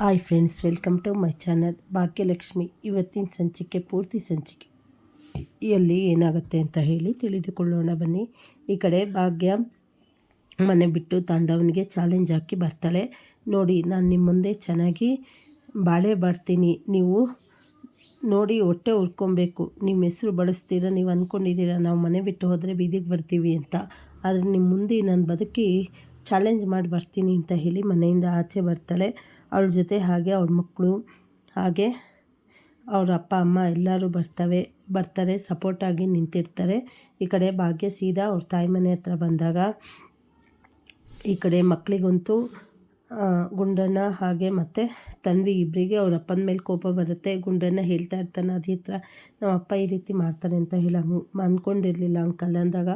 Hi friends welcome to my channel Bhagyalakshmi ಇವತ್ತಿನ ಸಂಚಿಕೆ ಪೂರ್ತಿ ಸಂಚಿಕೆ ಎಲ್ಲಿ ಏನಾಗುತ್ತೆ ಅಂತ ಹೇಳಿ ತಿಳಿದುಕೊಳ್ಳೋಣ ಬನ್ನಿ ಈ ಕಡೆ ಭಾಗ್ಯ ಮನೆ ಬಿಟ್ಟು ತಾಂಡವನಿಗೆ ಚಾಲೆಂಜ್ ಹಾಕಿ ಬರ್ತಾಳೆ ನೋಡಿ ನಾನು ನಿಮ್ಮ ಮುಂದೆ ಚೆನ್ನಾಗಿ ಬಾಳೆ ಬಾಡ್ತೀನಿ ನೀವು ನೋಡಿ ಹೊಟ್ಟೆ ಉಳ್ಕೊಬೇಕು ನಿಮ್ಮ ಹೆಸರು ಬಳಸ್ತೀರ ನೀವು ಅಂದ್ಕೊಂಡಿದ್ದೀರ ನಾವು ಮನೆ ಬಿಟ್ಟು ಹೋದರೆ ಬೀದಿಗೆ ಬರ್ತೀವಿ ಅಂತ ಆದರೆ ನಿಮ್ಮ ಮುಂದೆ ನಾನು ಬದುಕಿ ಚಾಲೆಂಜ್ ಮಾಡಿ ಬರ್ತೀನಿ ಅಂತ ಹೇಳಿ ಮನೆಯಿಂದ ಆಚೆ ಬರ್ತಾಳೆ ಅವಳ ಜೊತೆ ಹಾಗೆ ಅವ್ರ ಮಕ್ಕಳು, ಹಾಗೆ ಅವ್ರ ಅಪ್ಪ, ಅಮ್ಮ ಎಲ್ಲರೂ ಬರ್ತವೆ, ಬರ್ತಾರೆ ಸಪೋರ್ಟಾಗಿ ನಿಂತಿರ್ತಾರೆ. ಈ ಕಡೆ ಭಾಗ್ಯ ಸೀದಾ ಅವ್ರ ತಾಯಿ ಮನೆ ಹತ್ರ ಬಂದಾಗ ಈ ಕಡೆ ಮಕ್ಕಳಿಗಂತೂ ಗುಂಡಣ್ಣ ಹಾಗೆ ಮತ್ತು ತನ್ವಿ ಇಬ್ಬರಿಗೆ ಅವ್ರ ಅಪ್ಪನ ಮೇಲೆ ಕೋಪ ಬರುತ್ತೆ. ಗುಂಡಣ್ಣ ಹೇಳ್ತಾ ಇರ್ತಾನೆ, ಅದೇ ಹತ್ರ ನಮ್ಮ ಅಪ್ಪ ಈ ರೀತಿ ಮಾಡ್ತಾರೆ ಅಂತ ಹೇಳಿ ಅಂದ್ಕೊಂಡಿರಲಿಲ್ಲ ಅಂಕಲ್ ಅಂದಾಗ.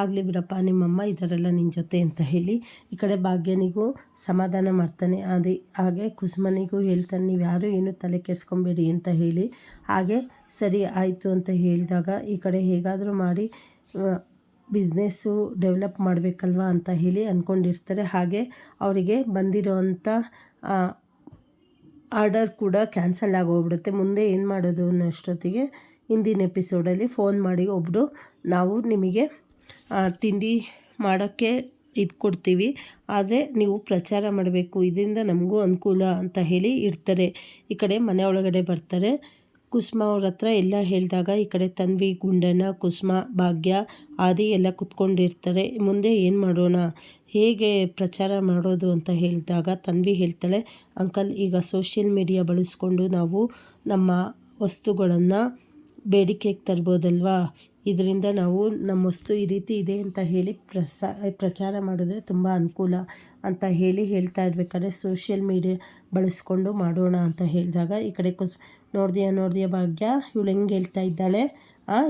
ಆಗಲಿ ಬಿಡಪ್ಪ, ನಿಮ್ಮಮ್ಮ ಇದ್ದಾರಲ್ಲ ನಿನ್ನ ಜೊತೆ ಅಂತ ಹೇಳಿ ಈ ಕಡೆ ಭಾಗ್ಯನಿಗೂ ಸಮಾಧಾನ ಮಾಡ್ತಾನೆ. ಅದೇ ಹಾಗೆ ಕುಸುಮನಿಗೂ ಹೇಳ್ತಾನೆ, ನೀವು ಯಾರೂ ಏನು ತಲೆ ಕೆಡಿಸ್ಕೊಬೇಡಿ ಅಂತ ಹೇಳಿ. ಹಾಗೆ ಸರಿ ಆಯಿತು ಅಂತ ಹೇಳಿದಾಗ ಈ ಕಡೆ ಹೇಗಾದರೂ ಮಾಡಿ ಬಿಸ್ನೆಸ್ಸು ಡೆವಲಪ್ ಮಾಡಬೇಕಲ್ವಾ ಅಂತ ಹೇಳಿ ಅಂದ್ಕೊಂಡಿರ್ತಾರೆ ಹಾಗೆ ಅವರಿಗೆ ಬಂದಿರೋವಂಥ ಆರ್ಡರ್ ಕೂಡ ಕ್ಯಾನ್ಸಲ್ ಆಗೋಗ್ಬಿಡುತ್ತೆ. ಮುಂದೆ ಏನು ಮಾಡೋದು ಅನ್ನೋಷ್ಟೊತ್ತಿಗೆ ಹಿಂದಿನ ಎಪಿಸೋಡಲ್ಲಿ ಫೋನ್ ಮಾಡಿ ಒಬ್ಬರು ನಾವು ನಿಮಗೆ ತಿಂಡಿ ಮಾಡೋಕ್ಕೆ ಇದು ಕೊಡ್ತೀವಿ. ಆದರೆ ನೀವು ಪ್ರಚಾರ ಮಾಡಬೇಕು. ಇದರಿಂದ ನಮಗೂ ಅನುಕೂಲ ಅಂತ ಹೇಳಿ ಇರ್ತಾರೆ. ಈ ಕಡೆ ಮನೆ ಒಳಗಡೆ ಬರ್ತಾರೆ. ಕುಸುಮ ಅವ್ರ ಹತ್ರ ಎಲ್ಲ ಹೇಳಿದಾಗ ಈ ಕಡೆ ತನ್ವಿ ಗುಂಡಣ್ಣ ಕುಸುಮ, ಭಾಗ್ಯ, ಆದಿ ಎಲ್ಲ ಕುತ್ಕೊಂಡಿರ್ತಾರೆ. ಮುಂದೆ ಏನು ಮಾಡೋಣ? ಹೇಗೆ ಪ್ರಚಾರ ಮಾಡೋದು ಅಂತ ಹೇಳಿದಾಗ ತನ್ವಿ ಹೇಳ್ತಾಳೆ, ಅಂಕಲ್, ಈಗ ಸೋಷಿಯಲ್ ಮೀಡಿಯಾ ಬಳಸ್ಕೊಂಡು ನಾವು ನಮ್ಮ ವಸ್ತುಗಳನ್ನು ಬೇಡಿಕೆಗೆ ತರ್ಬೋದಲ್ವಾ? ಇದರಿಂದ ನಾವು ನಮ್ಮ ವಸ್ತು ಈ ರೀತಿ ಇದೆ ಅಂತ ಹೇಳಿ ಪ್ರಸಾ, ಪ್ರಚಾರ ಮಾಡಿದ್ರೆ ತುಂಬ ಅನುಕೂಲ ಅಂತ ಹೇಳಿ ಹೇಳ್ತಾ ಇರ್ಬೇಕಾದ್ರೆ ಸೋಷಿಯಲ್ ಮೀಡಿಯಾ ಬಳಸ್ಕೊಂಡು ಮಾಡೋಣ ಅಂತ ಹೇಳಿದಾಗ ಈ ಕಡೆ ಕುಸ್, ನೋಡ್ದೆಯಾ ನೋಡ್ದೆಯಾ ಭಾಗ್ಯ, ಇವಳು ಹೆಂಗೆ ಹೇಳ್ತಾ ಇದ್ದಾಳೆ?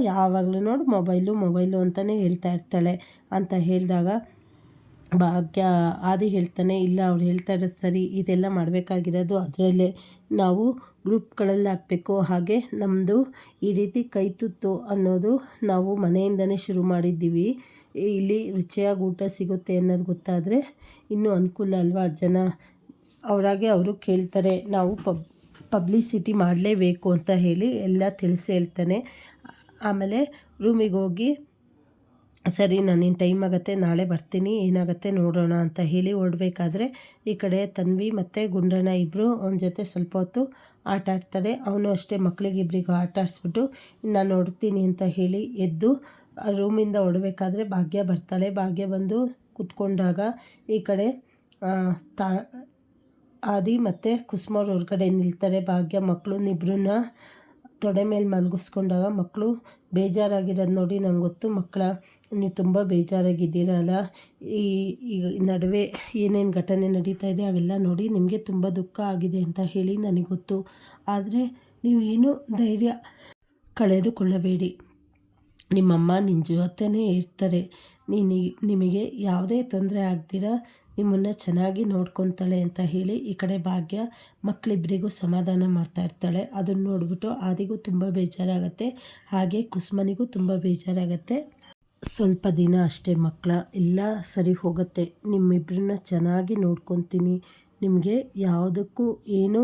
ಯಾವಾಗಲೂ ನೋಡು ಮೊಬೈಲು ಮೊಬೈಲು ಅಂತಲೇ ಹೇಳ್ತಾ ಇರ್ತಾಳೆ ಅಂತ ಹೇಳಿದಾಗ ಭಾಗ್ಯ ಆದಿ ಹೇಳ್ತಾನೆ, ಇಲ್ಲ ಅವ್ರು ಹೇಳ್ತಾ ಇರೋದು ಸರಿ, ಇದೆಲ್ಲ ಮಾಡಬೇಕಾಗಿರೋದು ಅದರಲ್ಲೇ ನಾವು ಗ್ರೂಪ್ಗಳಲ್ಲಿ ಹಾಕಬೇಕು ಹಾಗೆ ನಮ್ಮದು ಈ ರೀತಿ ಕೈ ತುತ್ತು ಅನ್ನೋದು ನಾವು ಮನೆಯಿಂದನೇ ಶುರು ಮಾಡಿದ್ದೀವಿ. ಇಲ್ಲಿ ರುಚಿಯಾಗಿ ಊಟ ಸಿಗುತ್ತೆ ಅನ್ನೋದು ಗೊತ್ತಾದರೆ ಇನ್ನೂ ಅನುಕೂಲ ಅಲ್ವಾ ಜನ ಅವರಾಗೆ ಅವರು ಕೇಳ್ತಾರೆ, ನಾವು ಪಬ್, ಪಬ್ಲಿಸಿಟಿ ಮಾಡಲೇಬೇಕು ಅಂತ ಹೇಳಿ ಎಲ್ಲ ತಿಳಿಸಿ ಹೇಳ್ತಾನೆ. ಆಮೇಲೆ ರೂಮಿಗೆ ಹೋಗಿ ಸರಿ ನಾನಿನ್ನು ಟೈಮ್ ಆಗುತ್ತೆ, ನಾಳೆ ಬರ್ತೀನಿ, ಏನಾಗುತ್ತೆ ನೋಡೋಣ ಅಂತ ಹೇಳಿ ಓಡಬೇಕಾದ್ರೆ ಈ ಕಡೆ ತನ್ವಿ ಮತ್ತು ಗುಂಡಣ್ಣ ಇಬ್ಬರು ಅವನ ಜೊತೆ ಸ್ವಲ್ಪ ಹೊತ್ತು ಆಟ ಆಡ್ತಾರೆ. ಅವನು ಅಷ್ಟೇ ಮಕ್ಕಳಿಗಿಬ್ರಿಗೂ ಆಟ ಆಡಿಸ್ಬಿಟ್ಟು, ನಾನು ನೋಡ್ತೀನಿ ಅಂತ ಹೇಳಿ ಎದ್ದು ರೂಮಿಂದ ಓಡಬೇಕಾದ್ರೆ ಭಾಗ್ಯ ಬರ್ತಾಳೆ. ಭಾಗ್ಯ ಬಂದು ಕುತ್ಕೊಂಡಾಗ ಈ ಕಡೆ ತಾ, ಆದಿ ಮತ್ತು ಕುಸುಮವ್ರ ಹೊರಗಡೆ ನಿಲ್ತಾರೆ. ಭಾಗ್ಯ ಮಕ್ಕಳನ್ನಿಬ್ರನ್ನ ತೊಡೆ ಮೇಲೆ ಮಲಗಿಸ್ಕೊಂಡಾಗ ಮಕ್ಕಳು ಬೇಜಾರಾಗಿರೋದು ನೋಡಿ ನಂಗೆ ಗೊತ್ತು ಮಕ್ಕಳ, ನೀವು ತುಂಬ ಬೇಜಾರಾಗಿದ್ದೀರಲ್ಲ, ಈ ಈ ನಡುವೆ ಏನೇನು ಘಟನೆ ನಡೀತಾ ಇದೆ ಅವೆಲ್ಲ ನೋಡಿ ನಿಮಗೆ ತುಂಬ ದುಃಖ ಆಗಿದೆ ಅಂತ ಹೇಳಿ ನನಗೆ ಗೊತ್ತು ಆದರೆ ನೀವು ಧೈರ್ಯ ಕಳೆದುಕೊಳ್ಳಬೇಡಿ. ನಿಮ್ಮಮ್ಮ ನಿನ್ನ ಜೊತೆನೇ ಇರ್ತಾರೆ. ನೀನು ನಿಮಗೆ ಯಾವುದೇ ತೊಂದರೆ ಆಗ್ದಿರ ನಿಮ್ಮನ್ನು ಚೆನ್ನಾಗಿ ನೋಡ್ಕೊತಾಳೆ ಅಂತ ಹೇಳಿ ಈ ಕಡೆ ಭಾಗ್ಯ ಮಕ್ಕಳಿಬ್ಬರಿಗೂ ಸಮಾಧಾನ ಮಾಡ್ತಾ ಇರ್ತಾಳೆ. ಅದನ್ನು ನೋಡಿಬಿಟ್ಟು ಆದಿಗೂ ತುಂಬ ಬೇಜಾರಾಗುತ್ತೆ. ಹಾಗೆ ಕುಸುಮನಿಗೂ ತುಂಬ ಬೇಜಾರಾಗುತ್ತೆ. ಸ್ವಲ್ಪ ದಿನ ಅಷ್ಟೇ ಮಕ್ಕಳ, ಎಲ್ಲ ಸರಿ ಹೋಗುತ್ತೆ. ನಿಮ್ಮಿಬ್ಬರನ್ನ ಚೆನ್ನಾಗಿ ನೋಡ್ಕೊತೀನಿ. ನಿಮಗೆ ಯಾವುದಕ್ಕೂ ಏನೂ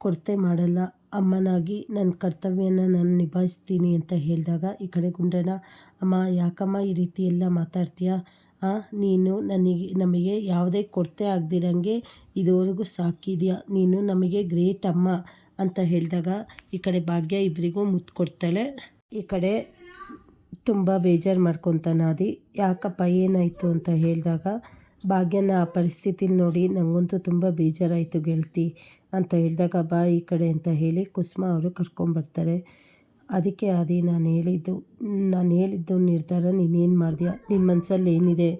ಕೊರತೆ ಮಾಡಲ್ಲ. ಅಮ್ಮನಾಗಿ ನನ್ನ ಕರ್ತವ್ಯನ ನಾನು ನಿಭಾಯಿಸ್ತೀನಿ ಅಂತ ಹೇಳಿದಾಗ ಈ ಕಡೆ ಗುಂಡಣ್ಣ, ಅಮ್ಮ, ಯಾಕಮ್ಮ ಈ ರೀತಿ ಎಲ್ಲ ಮಾತಾಡ್ತೀಯಾ? ನೀನು ನನಗೆ, ನಮಗೆ ಯಾವುದೇ ಕೊರತೆ ಆಗದಿರಂಗೆ ಇದುವರೆಗೂ ಸಾಕಿದೆಯಾ? ನೀನು ನಮಗೆ ಗ್ರೇಟ್ ಅಮ್ಮ ಅಂತ ಹೇಳಿದಾಗ ಈ ಕಡೆ ಭಾಗ್ಯ ಇಬ್ಬರಿಗೂ ಮುತ್ತು ಕೊಡ್ತಾಳೆ. ಈ ಕಡೆ ತುಂಬ ಬೇಜಾರು ಮಾಡ್ಕೊತಾನೆ ಅದಿ ಯಾಕಪ್ಪ ಏನಾಯಿತು ಅಂತ ಹೇಳಿದಾಗ, ಭಾಗ್ಯನ ಆ ಪರಿಸ್ಥಿತಿಲಿ ನೋಡಿ ನನಗಂತೂ ತುಂಬ ಬೇಜಾರಾಯಿತು ಗೆಳತಿ ಅಂತ ಹೇಳಿದಾಗ, ಬಾ ಈ ಕಡೆ ಅಂತ ಹೇಳಿ ಕುಸುಮ ಅವರು ಕರ್ಕೊಂಬರ್ತಾರೆ. ಅದಕ್ಕೆ ಅದೇ ನಾನು ಹೇಳಿದ್ದು ನಾನು ಹೇಳಿದ್ದು ನಿರ್ಧಾರ, ನೀನೇನು ಮಾಡಿದ್ಯಾ? ನಿನ್ನ ಮನಸ್ಸಲ್ಲಿ ಏನಿದೆ?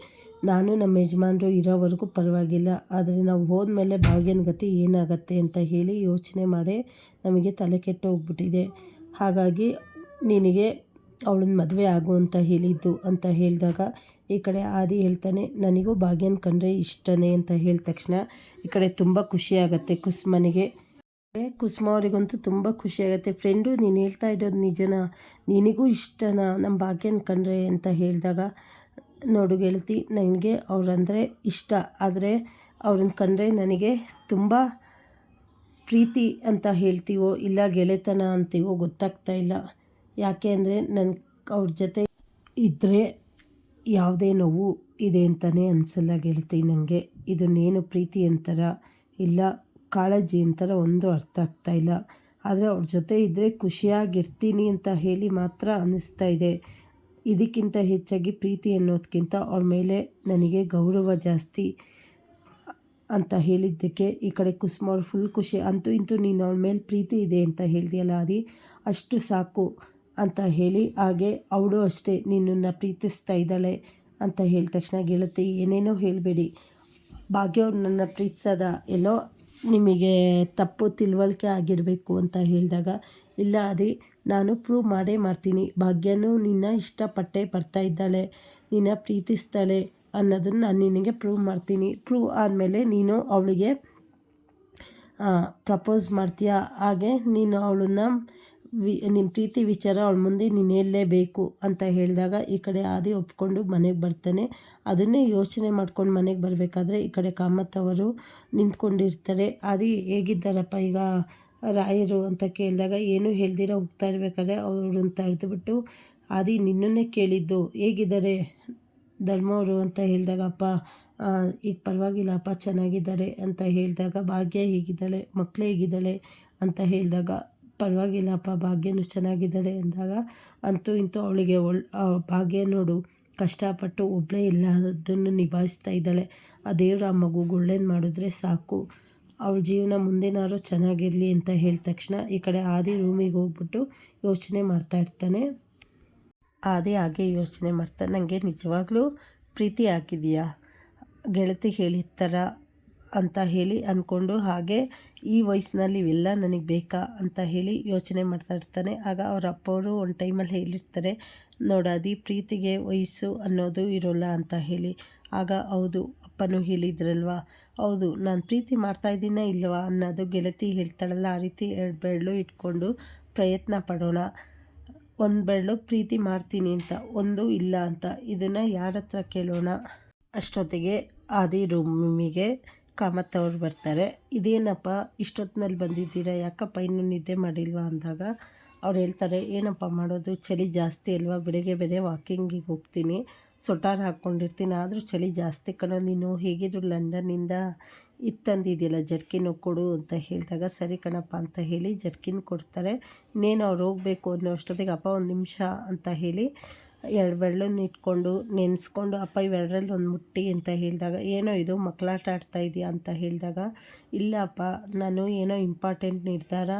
ನಾನು ನಮ್ಮ ಯಜಮಾನರು ಇರೋವರೆಗೂ ಪರವಾಗಿಲ್ಲ, ಆದರೆ ನಾವು ಹೋದ್ಮೇಲೆ ಭಾಗ್ಯನ ಗತಿ ಏನಾಗತ್ತೆ ಅಂತ ಹೇಳಿ ಯೋಚನೆ ಮಾಡಿ ನಮಗೆ ತಲೆ ಕೆಟ್ಟು ಹೋಗ್ಬಿಟ್ಟಿದೆ. ಹಾಗಾಗಿ ನಿನಗೆ ಅವಳನ್ನ ಮದುವೆ ಆಗು ಅಂತ ಹೇಳಿದ್ದು ಅಂತ ಹೇಳಿದಾಗ, ಈ ಕಡೆ ಆದಿ ಹೇಳ್ತಾನೆ, ನನಗೂ ಭಾಗ್ಯನ ಕಂಡ್ರೆ ಇಷ್ಟನೇ ಅಂತ ಹೇಳಿದ ತಕ್ಷಣ, ಈ ಕಡೆ ತುಂಬ ಖುಷಿಯಾಗತ್ತೆ ಕುಸುಮನಿಗೆ. ಕುಸುಮ, ಅವರಿಗಂತೂ ತುಂಬ ಖುಷಿಯಾಗುತ್ತೆ ಫ್ರೆಂಡು ನೀನು ಹೇಳ್ತಾ ಇರೋದು ನಿಜನ? ನಿನಗೂ ಇಷ್ಟನಾ? ನಮ್ಮ ಭಾಗ್ಯನ ಕಂಡ್ರೆ ಅಂತ ಹೇಳಿದಾಗ, ನೋಡು ಗೆಳತಿ, ನನಗೆ ಅವರಂದರೆ ಇಷ್ಟ. ಆದರೆ ಅವ್ರನ್ನ ಕಂಡ್ರೆ ನನಗೆ ತುಂಬ ಪ್ರೀತಿ ಅಂತ ಹೇಳ್ತೀವೋ ಇಲ್ಲ ಗೆಳೆತನ ಅಂತೀವೋ ಗೊತ್ತಾಗ್ತಾ ಇಲ್ಲ. ಯಾಕೆ ಅಂದರೆ ನನ್ನ ಅವ್ರ ಜೊತೆ ಇದ್ದರೆ ಯಾವುದೇ ನೋವು ಇದೆ ಅಂತಲೇ ಅನಿಸಲ್ಲ ಗೆಳತಿ ನನಗೆ ಇದನ್ನೇನು ಪ್ರೀತಿ ಅಂತಾರ? ಇಲ್ಲ ಕಾಳಜಿ ಅಂತಾರ ಒಂದು ಅರ್ಥ ಆಗ್ತಾ ಇಲ್ಲ. ಆದರೆ ಅವ್ರ ಜೊತೆ ಇದ್ದರೆ ಖುಷಿಯಾಗಿರ್ತೀನಿ ಅಂತ ಹೇಳಿ ಮಾತ್ರ ಅನ್ನಿಸ್ತಾ ಇದೆ. ಇದಕ್ಕಿಂತ ಹೆಚ್ಚಾಗಿ ಪ್ರೀತಿ ಅನ್ನೋದಕ್ಕಿಂತ ಅವ್ರ ಮೇಲೆ ನನಗೆ ಗೌರವ ಜಾಸ್ತಿ ಅಂತ ಹೇಳಿದ್ದಕ್ಕೆ ಈ ಕಡೆ ಕುಸುಮ ಅವ್ರು ಫುಲ್ ಖುಷಿ. ಅಂತೂ ಇಂತೂ ನೀನು ಅವಳ ಮೇಲೆ ಪ್ರೀತಿ ಇದೆ ಅಂತ ಹೇಳಿದೆಯಲ್ಲ ಅದಿ ಅಷ್ಟು ಸಾಕು ಅಂತ ಹೇಳಿ ಹಾಗೆ ಅವಳು ಅಷ್ಟೇ ನಿನ್ನನ್ನು ಪ್ರೀತಿಸ್ತಾ ಇದ್ದಾಳೆ ಅಂತ ಹೇಳಿದ ತಕ್ಷಣ ಗೆಳತಿ, ಏನೇನೋ ಹೇಳಬೇಡಿ. ಭಾಗ್ಯ ಅವ್ರು ನನ್ನ ಪ್ರೀತಿಸದ ಎಲ್ಲೋ ನಿಮಗೆ ತಪ್ಪು ತಿಳುವಳಿಕೆ ಆಗಿರಬೇಕು ಅಂತ ಹೇಳಿದಾಗ, ಇಲ್ಲ ಅದೇ, ನಾನು ಪ್ರೂವ್ ಮಾಡೇ ಮಾಡ್ತೀನಿ. ಭಾಗ್ಯನೂ ನಿನ್ನ ಇಷ್ಟಪಟ್ಟೆ ಬರ್ತಾ ಇದ್ದಾಳೆ. ನಿನ್ನ ಪ್ರೀತಿಸ್ತಾಳೆ ಅನ್ನೋದನ್ನು ನಾನು ನಿನಗೆ ಪ್ರೂವ್ ಮಾಡ್ತೀನಿ. ಪ್ರೂವ್ ಆದಮೇಲೆ ನೀನು ಅವಳಿಗೆ ಪ್ರಪೋಸ್ ಮಾಡ್ತೀಯ? ಹಾಗೆ ನೀನು ಅವಳನ್ನ ವಿ ನಿಮ್ಮ ಪ್ರೀತಿ ವಿಚಾರ ಅವಳ ಮುಂದೆ ನೀನು ಹೇಳಲೇಬೇಕು ಅಂತ ಹೇಳಿದಾಗ ಈ ಕಡೆ ಆದಿ ಒಪ್ಕೊಂಡು ಮನೆಗೆ ಬರ್ತಾನೆ. ಅದನ್ನೇ ಯೋಚನೆ ಮಾಡ್ಕೊಂಡು ಮನೆಗೆ ಬರಬೇಕಾದ್ರೆ ಈ ಕಡೆ ಕಾಮತ್ ಅವರು ನಿಂತ್ಕೊಂಡಿರ್ತಾರೆ. ಆದಿ ಹೇಗಿದ್ದಾರಪ್ಪ ಈಗ? ರಾಯರು ಅಂತ ಕೇಳಿದಾಗ ಏನೂ ಹೇಳ್ದಿರ ಹೋಗ್ತಾ ಇರ್ಬೇಕಾದ್ರೆ ಅವ್ರನ್ನ ತಡೆದುಬಿಟ್ಟು, ಆದಿ ನಿನ್ನನ್ನೇ ಕೇಳಿದ್ದು, ಹೇಗಿದ್ದಾರೆ ಧರ್ಮವರು ಅಂತ ಹೇಳಿದಾಗ, ಅಪ್ಪ ಈಗ ಪರವಾಗಿಲ್ಲ ಅಪ್ಪ ಚೆನ್ನಾಗಿದ್ದಾರೆ ಅಂತ ಹೇಳಿದಾಗ, ಭಾಗ್ಯ ಹೇಗಿದ್ದಾಳೆ ಮಕ್ಕಳು ಹೇಗಿದ್ದಾಳೆ? ಅಂತ ಹೇಳಿದಾಗ ಪರವಾಗಿಲ್ಲಪ್ಪ, ಭಾಗ್ಯನೂ ಚೆನ್ನಾಗಿದ್ದಾಳೆ ಅಂದಾಗ ಅಂತೂ ಇಂತೂ ಅವಳಿಗೆ ಒಳ್ ಭಾಗ್ಯ ನೋಡು, ಕಷ್ಟಪಟ್ಟು ಒಬ್ಬಳೇ ಇಲ್ಲ ಅದನ್ನು ನಿಭಾಯಿಸ್ತಾ ಇದ್ದಾಳೆ. ಆ ದೇವ್ರ ಆ ಮಗುಗೆ ಒಳ್ಳೇದು ಮಾಡಿದ್ರೆ ಸಾಕು. ಅವಳ ಜೀವನ ಮುಂದೇನಾದ್ರು ಚೆನ್ನಾಗಿರಲಿ ಅಂತ ಹೇಳಿದ ತಕ್ಷಣ ಈ ಕಡೆ ಆದಿ ರೂಮಿಗೆ ಹೋಗ್ಬಿಟ್ಟು ಯೋಚನೆ ಮಾಡ್ತಾ ಇರ್ತಾನೆ. ಆದಿ ಹಾಗೆ ಯೋಚನೆ ಮಾಡ್ತಾನೆ. ನನಗೆ ನಿಜವಾಗ್ಲೂ ಪ್ರೀತಿ ಹಾಕಿದೆಯಾ ಗೆಳತಿ ಹೇಳಿದ ಥರ ಅಂತ ಹೇಳಿ ಅಂದ್ಕೊಂಡು ಹಾಗೆ ಈ ವಯಸ್ಸಿನಲ್ಲಿ ಇವೆಲ್ಲ ನನಗೆ ಬೇಕಾ ಅಂತ ಹೇಳಿ ಯೋಚನೆ ಮಾಡ್ತಾ ಇರ್ತಾನೆ. ಆಗ ಅವ್ರ ಅಪ್ಪವರು ಒಂದು ಟೈಮಲ್ಲಿ ಹೇಳಿರ್ತಾರೆ ನೋಡಾದಿ ಪ್ರೀತಿಗೆ ವಯಸ್ಸು ಅನ್ನೋದು ಇರೋಲ್ಲ ಅಂತ ಹೇಳಿ. ಆಗ, ಹೌದು, ಅಪ್ಪನೂ ಹೇಳಿದ್ರಲ್ವಾ? ಹೌದು, ನಾನು ಪ್ರೀತಿ ಮಾಡ್ತಾಯಿದ್ದೀನ ಇಲ್ವಾ? ಅನ್ನೋದು ಗೆಳತಿ ಹೇಳ್ತಾಳಲ್ಲ, ಆ ರೀತಿ ಎರಡು ಬೆರಳು ಇಟ್ಕೊಂಡು, ಪ್ರಯತ್ನ ಪಡೋಣ. ಒಂದು ಬೆರಳು ಪ್ರೀತಿ ಮಾಡ್ತೀನಿ ಅಂತ, ಒಂದು ಇಲ್ಲ ಅಂತ, ಇದನ್ನು ಯಾರ ಹತ್ರ ಕೇಳೋಣ? ಅಷ್ಟೊತ್ತಿಗೆ ಆದಿ ರೂಮಿಗೆ ಕಾಮತ್ ಅವ್ರು ಬರ್ತಾರೆ. ಇದೇನಪ್ಪ ಇಷ್ಟೊತ್ತಿನಲ್ಲಿ ಬಂದಿದ್ದೀರಾ? ಯಾಕಪ್ಪ ಇನ್ನೂ ನಿದ್ದೆ ಮಾಡಿಲ್ವಾ ಅಂದಾಗ ಅವ್ರು ಹೇಳ್ತಾರೆ, ಏನಪ್ಪ ಮಾಡೋದು? ಚಳಿ ಜಾಸ್ತಿ ಅಲ್ವಾ? ಬೆಳಗ್ಗೆ ಬೇರೆ ವಾಕಿಂಗಿಗೆ ಹೋಗ್ತೀನಿ. ಸೊಟಾರ್ ಹಾಕ್ಕೊಂಡಿರ್ತೀನಿ. ಆದರೂ ಚಳಿ ಜಾಸ್ತಿ ಕಣೋ. ನೀನು ಹೇಗಿದ್ರು ಲಂಡನ್ನಿಂದ ಇತ್ತಂದಿದೆಯಲ್ಲ ಜರ್ಕಿನು ಕೊಡು ಅಂತ ಹೇಳಿದಾಗ, ಸರಿ ಕಣಪ್ಪ ಅಂತ ಹೇಳಿ ಜರ್ಕಿನ್ ಕೊಡ್ತಾರೆ. ಇನ್ನೇನು ಅವ್ರು ಹೋಗಬೇಕು ಅನ್ನೋ ಅಷ್ಟೊತ್ತಿಗೆ, ಅಪ್ಪ, ಒಂದು ನಿಮಿಷ ಅಂತ ಹೇಳಿ ಎರಡು ಬೆರಳನ್ನ ಇಟ್ಕೊಂಡು ನೆನೆಸ್ಕೊಂಡು, ಅಪ್ಪ, ಇವೆರಡರಲ್ಲಿ ಒಂದು ಮುಟ್ಟಿ ಅಂತ ಹೇಳಿದಾಗ, ಏನೋ ಇದು ಮಕ್ಕಳಾಟ ಆಡ್ತಾ ಇದೆಯಾ? ಅಂತ ಹೇಳಿದಾಗ, ಇಲ್ಲ, ಅಪ್ಪ, ನಾನು ಏನೋ ಇಂಪಾರ್ಟೆಂಟ್ ನಿರ್ಧಾರ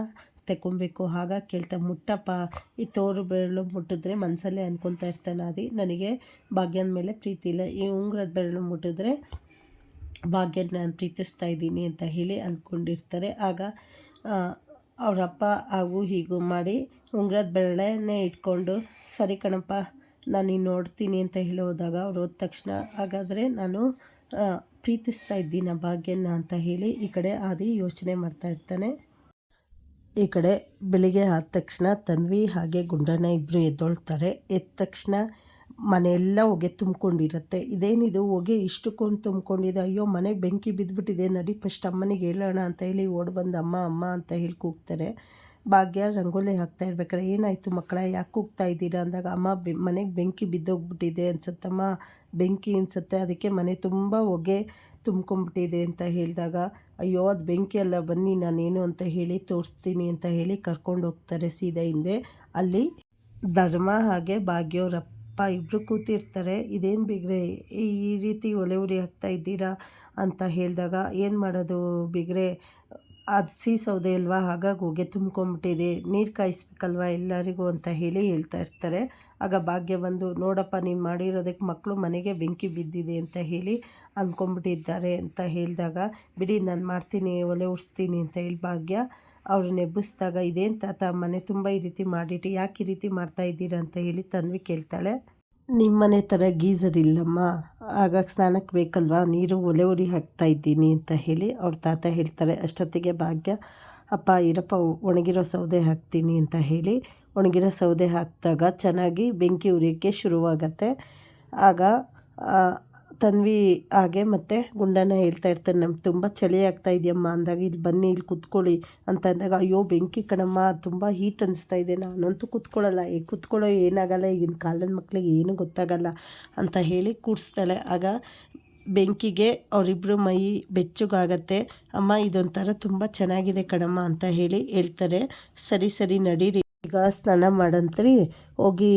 ತಗೊಬೇಕು ಆಗ ಕೇಳ್ತಾ, ಮುಟ್ಟಪ್ಪ, ಈ ತೋರು ಬೆರಳು ಮುಟ್ಟಿದ್ರೆ ಮನಸ್ಸಲ್ಲೇ ಅನ್ಕೊತಾ ಇರ್ತಾನೆ ಅದಿ ನನಗೆ ಭಾಗ್ಯದ ಮೇಲೆ ಪ್ರೀತಿ ಇಲ್ಲ. ಈ ಉಂಗ್ರದ ಬೆರಳು ಮುಟ್ಟಿದ್ರೆ ಭಾಗ್ಯನ ನಾನು ಪ್ರೀತಿಸ್ತಾ ಇದ್ದೀನಿ ಅಂತ ಹೇಳಿ ಅಂದ್ಕೊಂಡಿರ್ತಾರೆ ಆಗ ಅವರಪ್ಪ ಹಾಗೂ ಹೀಗೂ ಮಾಡಿ ಉಂಗ್ರದ ಬೆರಳನ್ನೇ ಇಟ್ಕೊಂಡು, ಸರಿ ಕಣಪ್ಪ ನಾನು ನೋಡ್ತೀನಿ ಅಂತ ಹೇಳೋದಾಗ ಅವ್ರು ಹೋದ ತಕ್ಷಣ, ಹಾಗಾದರೆ ನಾನು ಪ್ರೀತಿಸ್ತಾ ಇದ್ದೀನ ಭಾಗ್ಯನ ಅಂತ ಹೇಳಿ ಈ ಕಡೆ ಆದಿ ಯೋಚನೆ ಮಾಡ್ತಾ ಇರ್ತಾನೆ. ಈ ಕಡೆ ಬೆಳಿಗ್ಗೆ ಆದ ತಕ್ಷಣ ತನ್ವಿ ಹಾಗೆ ಗುಂಡಣ್ಣ ಇಬ್ಬರು ಎದ್ದೊಳ್ತಾರೆ. ಎದ್ದ ತಕ್ಷಣ ಮನೆಯೆಲ್ಲ ಹೊಗೆ ತುಂಬ್ಕೊಂಡಿರುತ್ತೆ. ಇದೇನಿದು, ಹೊಗೆ ಇಷ್ಟಕ್ಕೊಂಡು ತುಂಬ್ಕೊಂಡಿದೆ. ಅಯ್ಯೋ ಮನೆಗೆ ಬೆಂಕಿ ಬಿದ್ದುಬಿಟ್ಟಿದೆ ನಡಿ ಫಸ್ಟ್ ಅಮ್ಮನಿಗೆ ಹೇಳೋಣ ಅಂತ ಹೇಳಿ ಓಡಿ ಬಂದು, ಅಮ್ಮ ಅಮ್ಮ ಅಂತ ಹೇಳಿ ಕೂಗ್ತಾರೆ. ಭಾಗ್ಯ ರಂಗೋಲಿ ಹಾಕ್ತಾ ಇರ್ಬೇಕಾರೆ, ಏನಾಯಿತು ಮಕ್ಕಳ, ಯಾಕೆ ಕೂಗ್ತಾ ಇದ್ದೀರಾ ಅಂದಾಗ, ಅಮ್ಮ ಮನೆಗೆ ಬೆಂಕಿ ಬಿದ್ದೋಗ್ಬಿಟ್ಟಿದೆ ಅನ್ಸುತ್ತಮ್ಮ. ಬೆಂಕಿ ಅನ್ಸುತ್ತೆ, ಅದಕ್ಕೆ ಮನೆ ತುಂಬ ಹೊಗೆ ತುಂಬ್ಕೊಂಬಿಟ್ಟಿದೆ ಅಂತ ಹೇಳಿದಾಗ, ಅಯ್ಯೋ, ಅದು ಬೆಂಕಿ ಅಲ್ಲ, ಬನ್ನಿ ನಾನೇನು ಅಂತ ಹೇಳಿ ತೋರಿಸ್ತೀನಿ ಅಂತ ಹೇಳಿ ಕರ್ಕೊಂಡು ಹೋಗ್ತಾರೆ ಸೀದಾ ಹಿಂದೆ. ಅಲ್ಲಿ ಧರ್ಮ ಹಾಗೆ ಭಾಗ್ಯವರಪ್ಪ ಇಬ್ಬರು ಕೂತಿರ್ತಾರೆ. ಇದೇನು ಬಿಗ್ರೆ, ಈ ರೀತಿ ಒಲೆ ಉರಿ ಹಾಕ್ತಾ ಇದ್ದೀರಾ ಅಂತ ಹೇಳಿದಾಗ, ಏನು ಮಾಡೋದು ಬಿಗ್ರೆ ಅದು ಸೌದೆ ಅಲ್ವಾ? ಹಾಗಾಗಿ ಹೊಗೆ ತುಂಬ್ಕೊಂಬಿಟ್ಟಿದೆ. ನೀರು ಕಾಯಿಸ್ಬೇಕಲ್ವ ಎಲ್ಲರಿಗೂ ಅಂತ ಹೇಳಿ ಹೇಳ್ತಾ ಇರ್ತಾರೆ. ಆಗ ಭಾಗ್ಯ ಬಂದು, ನೋಡಪ್ಪ, ನೀನು ಮಾಡಿರೋದಕ್ಕೆ ಮಕ್ಕಳು ಮನೆಗೆ ಬೆಂಕಿ ಬಿದ್ದಿದೆ ಅಂತ ಹೇಳಿ ಅಂದ್ಕೊಂಬಿಟ್ಟಿದ್ದಾರೆ ಅಂತ ಹೇಳಿದಾಗ, ಬಿಡಿ, ನಾನು ಮಾಡ್ತೀನಿ, ಒಲೆ ಉಡಿಸ್ತೀನಿ ಅಂತ ಹೇಳಿ ಭಾಗ್ಯ ಅವ್ರನ್ನ ಎಬ್ಬಿಸಿದಾಗ, ಇದೇನು ತಾತ, ಮನೆ ತುಂಬ ಈ ರೀತಿ ಮಾಡಿಟ್ಟು, ಯಾಕೆ ಈ ರೀತಿ ಮಾಡ್ತಾ ಇದ್ದೀರಾ? ಅಂತ ಹೇಳಿ ತನ್ವಿ ಕೇಳ್ತಾಳೆ ನಿಮ್ಮನೆ ಥರ ಗೀಝರ್ ಇಲ್ಲಮ್ಮ. ಆಗಾಗ ಸ್ನಾನಕ್ಕೆ ಬೇಕಲ್ವಾ? ನೀರು ಒಲೆ ಉರಿ ಹಾಕ್ತಾ ಇದ್ದೀನಿ ಅಂತ ಹೇಳಿ ಅವ್ರ ತಾತ ಹೇಳ್ತಾರೆ, ಅಷ್ಟೊತ್ತಿಗೆ ಭಾಗ್ಯ, ಅಪ್ಪ ಇರಪ್ಪ ಒಣಗಿರೋ ಸೌದೆ ಹಾಕ್ತೀನಿ ಅಂತ ಹೇಳಿ. ಒಣಗಿರೋ ಸೌದೆ ಹಾಕಿದಾಗ ಚೆನ್ನಾಗಿ ಬೆಂಕಿ ಉರಿಯೋಕ್ಕೆ ಶುರುವಾಗತ್ತೆ. ಆಗ ತನ್ವಿ ಹಾಗೆ ಮತ್ತೆ ಗುಂಡನ ಹೇಳ್ತಾ ಇರ್ತಾನೆ, ನಮ್ಗೆ ತುಂಬ ಚಳಿ ಆಗ್ತಾ ಇದೆಯಮ್ಮ, ಅಂದಾಗ ಇಲ್ಲಿ ಬನ್ನಿ ಇಲ್ಲಿ ಕೂತ್ಕೊಳ್ಳಿ ಅಂತ ಅಂದಾಗ, ಅಯ್ಯೋ, ಬೆಂಕಿ ಕಣಮ್ಮ, ತುಂಬ ಹೀಟ್ ಅನಿಸ್ತಾ ಇದೆ, ನಾನಂತೂ ಕೂತ್ಕೊಳ್ಳಲ್ಲ, ಏ, ಕುತ್ಕೊಳ್ಳೋ ಏನಾಗಲ್ಲ, ಈಗಿನ ಕಾಲದ ಮಕ್ಕಳಿಗೆ ಏನೂ ಗೊತ್ತಾಗಲ್ಲ ಅಂತ ಹೇಳಿ ಕೂಡಿಸ್ತಾಳೆ ಆಗ ಬೆಂಕಿಗೆ ಅವರಿಬ್ಬರು ಮೈ ಬೆಚ್ಚಗಾಗತ್ತೆ, ಅಮ್ಮ, ಇದೊಂಥರ ತುಂಬ ಚೆನ್ನಾಗಿದೆ ಕಣಮ್ಮ ಅಂತ ಹೇಳಿ ಹೇಳ್ತಾರೆ. ಸರಿ ಸರಿ, ನಡೀರಿ ಈಗ ಸ್ನಾನ ಮಾಡಂತ್ರಿ, ಹೋಗಿ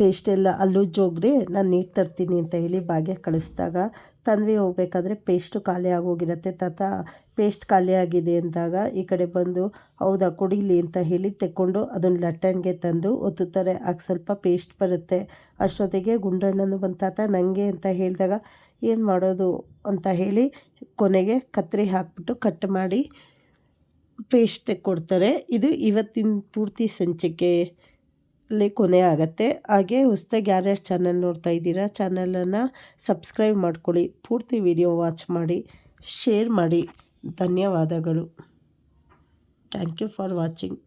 ಪೇಸ್ಟ್ ಎಲ್ಲ ಅಲ್ಲೂ ಜೋಗ್ರಿ, ನಾನು ನೀರು ತರ್ತೀನಿ ಅಂತ ಹೇಳಿ ಭಾಗ್ಯ ಕಳಿಸ್ದಾಗ ತನ್ವಿ ಹೋಗ್ಬೇಕಾದ್ರೆ ಪೇಸ್ಟು ಖಾಲಿ ಆಗೋಗಿರತ್ತೆ ತಾತ. ಪೇಸ್ಟ್ ಖಾಲಿ ಆಗಿದೆ ಅಂದಾಗ ಈ ಕಡೆ ಬಂದು, ಹೌದಾ ಕುಡಿಲಿ ಅಂತ ಹೇಳಿ ತೆಕ್ಕೊಂಡು ಅದನ್ನು ಲಟ್ಟಣಿಗೆ ತಂದು ಒತ್ತುತ್ತಾರೆ. ಆಗ ಸ್ವಲ್ಪ ಪೇಸ್ಟ್ ಬರುತ್ತೆ. ಅಷ್ಟೊತ್ತಿಗೆ ಗುಂಡಣ್ಣನು ಬಂದು, ತಾತ ನನಗೆ ಅಂತ ಹೇಳಿದಾಗ ಏನು ಮಾಡೋದು? ಅಂತ ಹೇಳಿ ಕೊನೆಗೆ ಕತ್ತರಿ ಹಾಕ್ಬಿಟ್ಟು ಕಟ್ ಮಾಡಿ ಪೇಸ್ಟ್ ತೆಕ್ಕೊಡ್ತಾರೆ ಇದು ಇವತ್ತಿನ ಪೂರ್ತಿ ಸಂಚಿಕೆ ಲೇ ಕೊನೆ ಆಗುತ್ತೆ. ಹಾಗೆ ಹೊಸ್ದಾಗಿ ಯಾರ್ಯಾರು ಚಾನಲ್ ನೋಡ್ತಾ ಇದ್ದೀರಾ, ಚಾನಲನ್ನು ಸಬ್ಸ್ಕ್ರೈಬ್ ಮಾಡ್ಕೊಳ್ಳಿ. ಪೂರ್ತಿ ವಿಡಿಯೋ ವಾಚ್ ಮಾಡಿ, ಶೇರ್ ಮಾಡಿ. ಧನ್ಯವಾದಗಳು. Thank you for watching.